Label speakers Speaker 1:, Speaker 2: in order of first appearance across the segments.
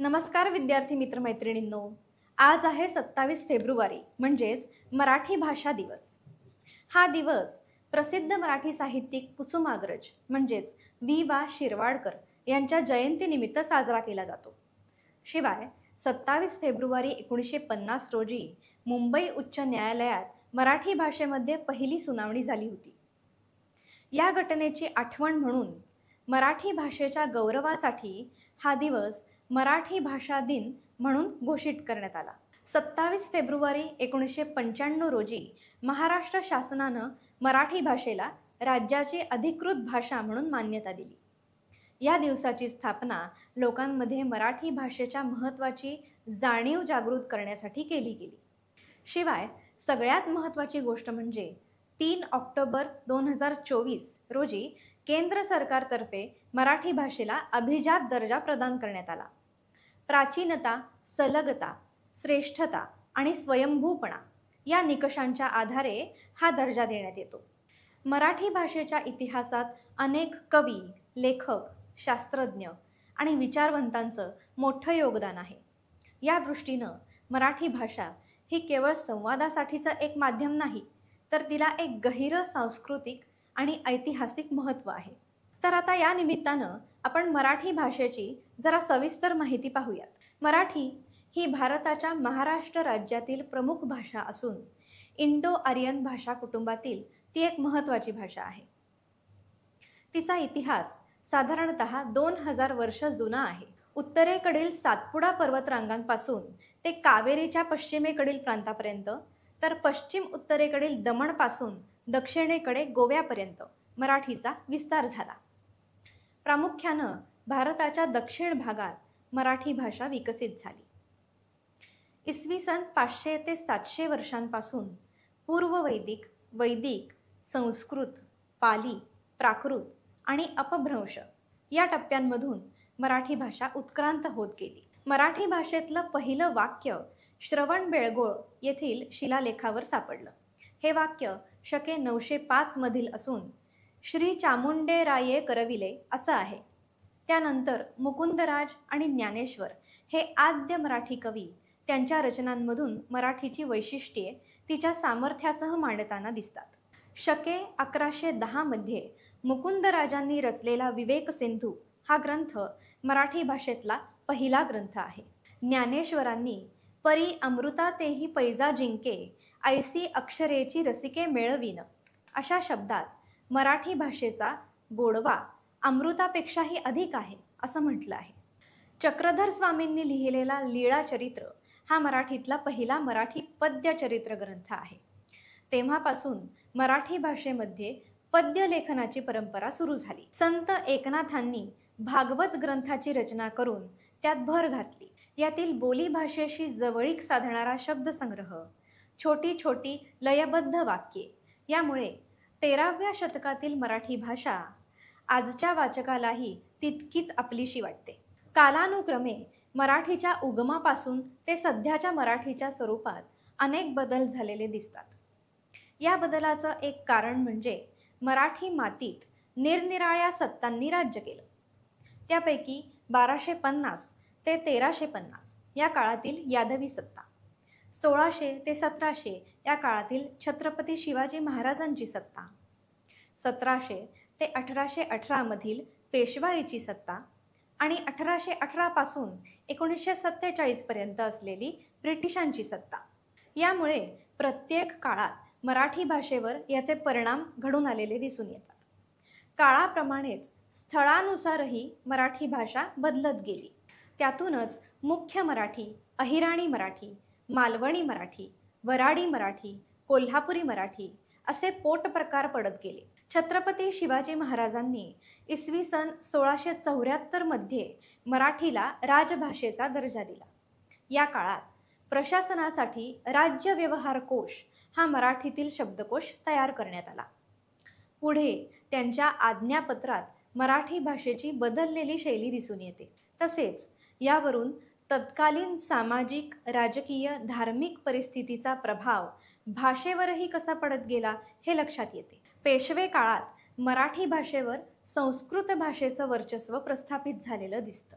Speaker 1: नमस्कार विद्यार्थी मित्रमैत्रिणींनो. आज आहे सत्तावीस फेब्रुवारी म्हणजेच मराठी भाषा दिवस. हा दिवस प्रसिद्ध मराठी साहित्यिक कुसुमाग्रज म्हणजेच वी वा शिरवाडकर यांच्या जयंतीनिमित्त साजरा केला जातो. शिवाय सत्तावीस फेब्रुवारी एकोणीसशे पन्नास रोजी मुंबई उच्च न्यायालयात मराठी भाषेमध्ये पहिली सुनावणी झाली होती. या घटनेची आठवण म्हणून मराठी भाषेच्या गौरवासाठी हा दिवस मराठी भाषा दिन म्हणून घोषित करण्यात आला. सत्तावीस फेब्रुवारी एकोणीसशे पंच्याण्णव रोजी महाराष्ट्र शासनानं मराठी भाषेला राज्याची अधिकृत भाषा म्हणून मान्यता दिली. या दिवसाची स्थापना लोकांमध्ये मराठी भाषेच्या महत्त्वाची जाणीव जागृत करण्यासाठी केली गेली. शिवाय सगळ्यात महत्त्वाची गोष्ट म्हणजे तीन ऑक्टोबर दोन हजार चोवीस रोजी केंद्र सरकारतर्फे मराठी भाषेला अभिजात दर्जा प्रदान करण्यात आला. प्राचीनता सलगता श्रेष्ठता आणि स्वयंभूपणा या निकषांच्या आधारे हा दर्जा देण्यात येतो. मराठी भाषेच्या इतिहासात अनेक कवी लेखक शास्त्रज्ञ आणि विचारवंतांचं मोठं योगदान आहे. या दृष्टीनं मराठी भाषा ही केवळ संवादासाठीचं एक माध्यम नाही तर तिला एक गहिरं सांस्कृतिक आणि ऐतिहासिक महत्त्व आहे. तर आता या निमित्तानं आपण मराठी भाषेची जरा सविस्तर माहिती पाहूयात. मराठी ही भारताच्या महाराष्ट्र राज्यातील प्रमुख भाषा असून इंडो आर्यन भाषा कुटुंबातील ती एक महत्त्वाची भाषा आहे. तिचा इतिहास साधारणत दोन हजार वर्ष जुना आहे. उत्तरेकडील सातपुडा पर्वतरांगांपासून ते कावेरीच्या पश्चिमेकडील प्रांतापर्यंत तर पश्चिम उत्तरेकडील दमणपासून दक्षिणेकडे गोव्यापर्यंत मराठीचा विस्तार झाला. प्रामुख्यानं भारताच्या दक्षिण भागात मराठी भाषा विकसित झाली. इसवी सन पाचशे ते सातशे वर्षांपासून पूर्व वैदिक वैदिक संस्कृत पाली प्राकृत आणि अपभ्रंश या टप्प्यांमधून मराठी भाषा उत्क्रांत होत गेली. मराठी भाषेतलं पहिलं वाक्य श्रवण बेळगोळ येथील शिलालेखावर सापडलं. हे वाक्य शके नऊशे पाचमधील असून श्री चामुंडेराये करविले असं आहे. त्यानंतर मुकुंदराज आणि ज्ञानेश्वर हे आद्य मराठी कवी त्यांच्या रचनांमधून मराठीची वैशिष्ट्ये तिच्या सामर्थ्यासह मांडताना दिसतात. शके अकराशे दहामध्ये मुकुंदराजांनी रचलेला विवेक सिंधू हा ग्रंथ मराठी भाषेतला पहिला ग्रंथ आहे. ज्ञानेश्वरांनी परी अमृता तेही पैजा जिंके ऐसी अक्षरेची रसिके मेळवीन अशा शब्दात मराठी भाषेचा गोडवा अमृतापेक्षाही अधिक आहे असं म्हटलं आहे. चक्रधर स्वामींनी लिहिलेला लीळा चरित्र हा मराठीतला पहिला मराठी पद्य चरित्र ग्रंथ आहे. तेव्हापासून मराठी भाषेमध्ये पद्य लेखनाची परंपरा सुरू झाली. संत एकनाथांनी भागवत ग्रंथाची रचना करून त्यात भर घातली. यातील बोली भाषेशी जवळीक साधणारा शब्दसंग्रह छोटी छोटी लयबद्ध वाक्ये यामुळे तेराव्या शतकातील मराठी भाषा आजच्या वाचकालाही तितकीच आपलीशी वाटते. कालानुक्रमे मराठीच्या उगमापासून ते सध्याच्या मराठीच्या स्वरूपात अनेक बदल झालेले दिसतात. या बदलाचं एक कारण म्हणजे मराठी मातीत निरनिराळ्या सत्तांनी राज्य केलं. त्यापैकी बाराशे पन्नास ते तेराशे पन्नास या काळातील यादवी सत्ता सोळाशे ते सतराशे या काळातील छत्रपती शिवाजी महाराजांची सत्ता. सतराशे ते अठराशे अठरामधील पेशवाईची सत्ता आणि अठराशे अठरापासून एकोणीसशे सत्तेचाळीसपर्यंत असलेली ब्रिटिशांची सत्ता. यामुळे प्रत्येक काळात मराठी भाषेवर याचे परिणाम घडून आलेले दिसून येतात. काळाप्रमाणेच स्थळानुसारही मराठी भाषा बदलत गेली. त्यातूनच मुख्य मराठी अहिराणी मराठी मालवणी मराठी वराडी मराठी कोल्हापुरी मराठी असे पोट प्रकार पडत गेले. छत्रपती शिवाजी महाराजांनी इसवी सन सोळाशे चौऱ्याहत्तरमध्ये मराठीला राजभाषेचा दर्जा दिला. या काळात प्रशासनासाठी राज्य व्यवहार कोश हा मराठीतील शब्दकोश तयार करण्यात आला. पुढे त्यांच्या आज्ञापत्रात मराठी भाषेची बदललेली शैली दिसून येते. तसेच यावरून तत्कालीन सामाजिक राजकीय धार्मिक परिस्थितीचा प्रभाव भाषेवरही कसा पडत गेला हे लक्षात येते. पेशवे काळात मराठी भाषेवर संस्कृत भाषेचं वर्चस्व प्रस्थापित झालेलं दिसतं.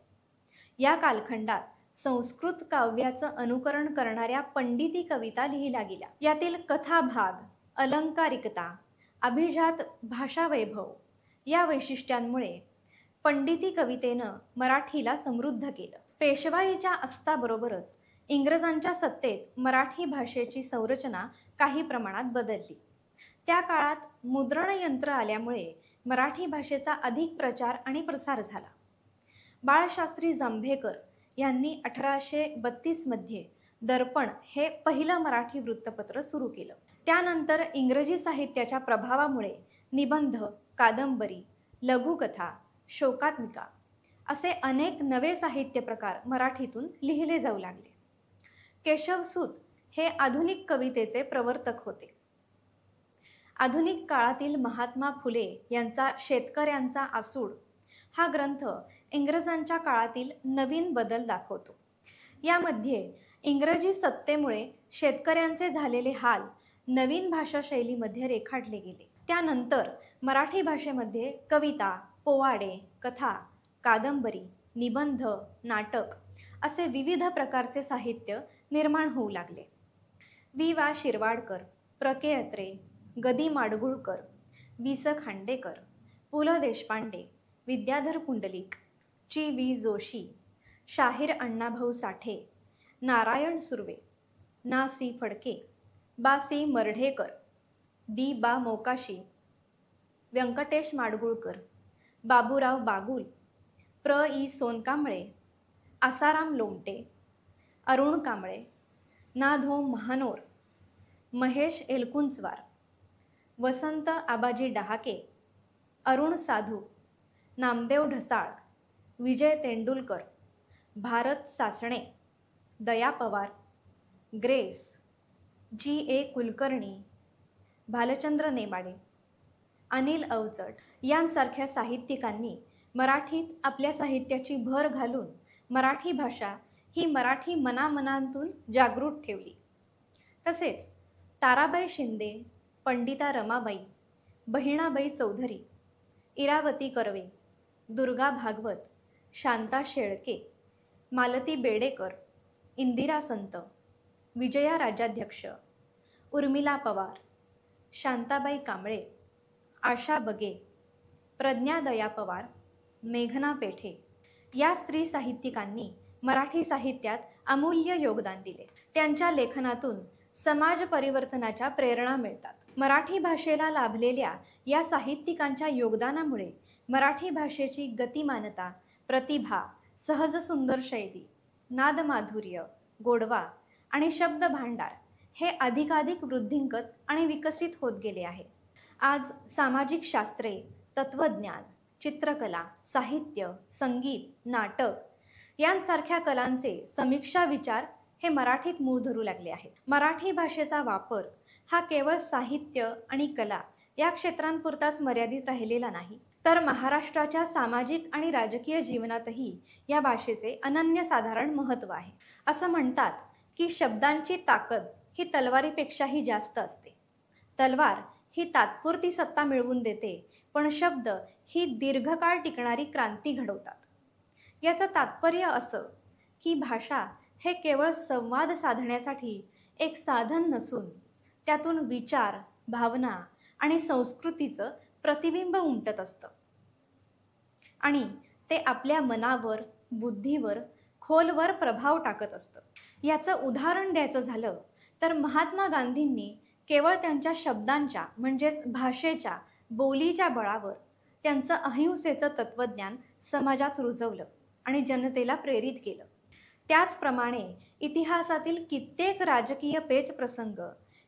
Speaker 1: या कालखंडात संस्कृत काव्याचं अनुकरण करणाऱ्या पंडिती कविता लिहिल्या गेल्या. यातील कथा भाग अलंकारिकता अभिजात भाषा वैभव या वैशिष्ट्यांमुळे पंडिती कवितेनं मराठीला समृद्ध केलं. पेशवाईच्या अस्ताबरोबरच इंग्रजांच्या सत्तेत मराठी भाषेची संरचना काही प्रमाणात बदलली. त्या काळात मुद्रण यंत्र आल्यामुळे मराठी भाषेचा अधिक प्रचार आणि प्रसार झाला. बाळशास्त्री जांभेकर यांनी अठराशे बत्तीसमध्ये दर्पण हे पहिलं मराठी वृत्तपत्र सुरू केलं. त्यानंतर इंग्रजी साहित्याच्या प्रभावामुळे निबंध कादंबरी लघुकथा शोकात्मिका असे अनेक नवे साहित्य प्रकार मराठीतून लिहिले जाऊ लागले. केशवसूत हे आधुनिक कवितेचे प्रवर्तक होते. आधुनिक काळातील महात्मा फुले यांचा शेतकऱ्यांचा आसूड हा ग्रंथ इंग्रजांच्या काळातील नवीन बदल दाखवतो. यामध्ये इंग्रजी सत्तेमुळे शेतकऱ्यांचे झालेले हाल नवीन भाषाशैलीमध्ये रेखाटले गेले. त्यानंतर मराठी भाषेमध्ये कविता पोवाडे कथा कादंबरी निबंध नाटक असे विविध प्रकारचे साहित्य निर्माण होऊ लागले. वि वा. शिरवाडकर प्र के अत्रे गदी माडगुळकर वि स. खांडेकर पु. ल. देशपांडे विद्याधर पुंडलिक ची. वी जोशी शाहीर अण्णाभाऊ साठे नारायण सुर्वे ना. सी. फडके बा. सी. मर्ढेकर दी. बा. मोकाशी व्यंकटेश माडगुळकर बाबूराव बागुल प्र ई सोनकांबळे आसाराम लोमटे अरुण कांबळे नाधो महानोर महेश एलकुंचवार वसंत आबाजी डहाके अरुण साधू नामदेव ढसाळ विजय तेंडुलकर भारत सासणे दया पवार ग्रेस जी ए कुलकर्णी भालचंद्र नेमाडे अनिल अवचट यांसारख्या साहित्यिकांनी मराठीत आपल्या साहित्याची भर घालून मराठी भाषा ही मराठी मनामनांतून जागृत ठेवली. तसेच ताराबाई शिंदे पंडिता रमाबाई बहिणाबाई चौधरी इरावती कर्वे दुर्गा भागवत शांता शेळके मालती बेडेकर इंदिरा संत विजया राजाध्यक्ष उर्मिला पवार शांताबाई कांबळे आशा बगे प्रज्ञा दया पवार मेघना पेठे. या स्त्री साहित्यिकांनी मराठी साहित्यात अमूल्य योगदान दिले. त्यांच्या लेखनातून समाज परिवर्तनाच्या प्रेरणा मिळतात. मराठी भाषेला लाभलेल्या या साहित्यिकांच्या योगदानामुळे मराठी भाषेची गतिमानता प्रतिभा सहज सुंदर शैली नादमाधुर्य गोडवा आणि शब्द भांडार हे अधिकाधिक वृद्धिंगत आणि विकसित होत गेले आहे. आज सामाजिक शास्त्रे तत्वज्ञान चित्रकला साहित्य संगीत नाटक यांसारख्या कलांचे समीक्षा विचार हे मराठीत मूळ धरू लागले आहेत. मराठी भाषेचा वापर हा केवळ साहित्य आणि कला या क्षेत्रांपुरताच मर्यादित राहिलेला नाही तर महाराष्ट्राच्या सामाजिक आणि राजकीय जीवनातही या भाषेचे अनन्यसाधारण महत्त्व आहे. असं म्हणतात की शब्दांची ताकद ही तलवारीपेक्षाही जास्त असते. तलवार ही तात्पुरती सत्ता मिळवून देते पण शब्द ही दीर्घकाळ टिकणारी क्रांती घडवतात. याचं तात्पर्य असं की भाषा हे केवळ संवाद साधण्यासाठी एक साधन नसून त्यातून विचार भावना आणि संस्कृतीचं प्रतिबिंब उमटत असतं. आणि ते आपल्या मनावर बुद्धीवर खोलवर प्रभाव टाकत असतं. याचं उदाहरण द्यायचं झालं तर महात्मा गांधींनी केवळ त्यांच्या शब्दांच्या म्हणजेच भाषेच्या बोलीच्या बळावर त्यांचं अहिंसेचं तत्त्वज्ञान समाजात रुजवलं आणि जनतेला प्रेरित केलं. त्याचप्रमाणे इतिहासातील कित्येक राजकीय पेच प्रसंग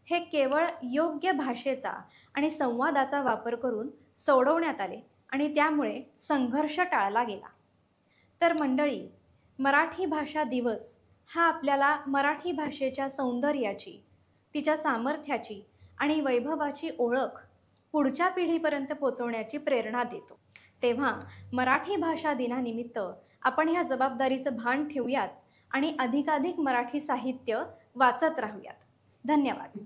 Speaker 1: हे केवळ योग्य भाषेचा आणि संवादाचा वापर करून सोडवण्यात आले आणि त्यामुळे संघर्ष टाळला गेला. तर मंडळी मराठी भाषा दिवस हा आपल्याला मराठी भाषेच्या सौंदर्याची तिच्या सामर्थ्याची आणि वैभवाची ओळख पुढच्या पिढीपर्यंत पोचवण्याची प्रेरणा देतो. तेव्हा मराठी भाषा दिनानिमित्त आपण ह्या जबाबदारीचं भान ठेवूयात आणि अधिकाधिक मराठी साहित्य वाचत राहूयात. धन्यवाद.